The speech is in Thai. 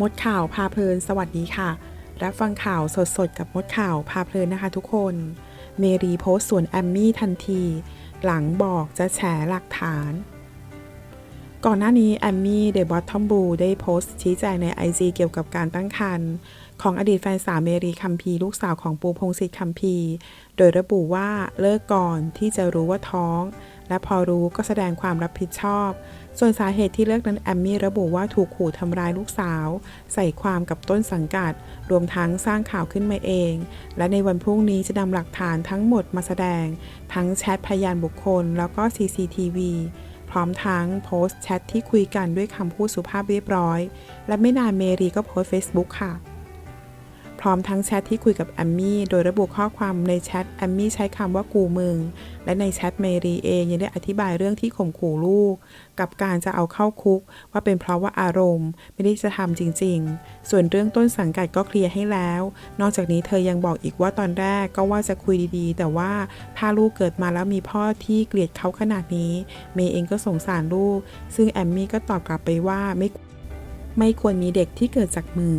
มดข่าวพาเพลิน สวัสดีค่ะ รับฟังข่าวสดๆ กับมดข่าวพาเพลินนะคะทุกคน เมรีโพสต์ส่วนแอมมี่ทันที หลังบอกจะแฉหลักฐาน ก่อนหน้านี้แอมมี่เดบอททอมบูได้โพสต์ชี้แจงใน IG เกี่ยวกับการตั้งครรภ์ของอดีตแฟนสาวเมรีคัมพีลูกสาวของปูพงศิษฐ์คัมพีโดยระบุว่าเลิกก่อนที่จะรู้ว่าท้อง และพอรู้ก็แสดงความรับผิดชอบ ส่วนสาเหตุที่เลิกนั้นแอมมี่ระบุว่าถูกขู่ทำร้ายลูกสาว ใส่ความกับต้นสังกัด รวมทั้งสร้างข่าวขึ้นมาเอง และในวันพรุ่งนี้จะนำหลักฐานทั้งหมดมาแสดง ทั้งแชทพยานบุคคล แล้วก็ CCTV พร้อมทั้งโพสต์แชทที่คุยกันด้วยคำพูดสุภาพเรียบร้อย และไม่นานเมรีก็โพสต์ Facebook ค่ะ พร้อมทั้งแชทที่คุยกับแอมมี่ โดยระบุข้อความในแชทแอมมี่ใช้คำว่ากูมึง และในแชทเมรีเองยังได้อธิบายเรื่องที่ข่มขู่ลูก กับการจะเอาเข้าคุก ว่าเป็นเพราะว่าอารมณ์ ไม่ได้จะทำจริง ๆ ส่วนเรื่องต้นสังกัดก็เคลียร์ให้แล้ว นอกจากนี้เธอยังบอกอีกว่าตอนแรกก็ว่าจะคุยดีๆ แต่ว่าถ้าลูกเกิดมาแล้วมีพ่อที่เกลียดเขาขนาดนี้ เมย์เองก็สงสารลูก ซึ่งแอมมี่ก็ตอบกลับไปว่าไม่ไม่ควรมีเด็กที่เกิดจากมือ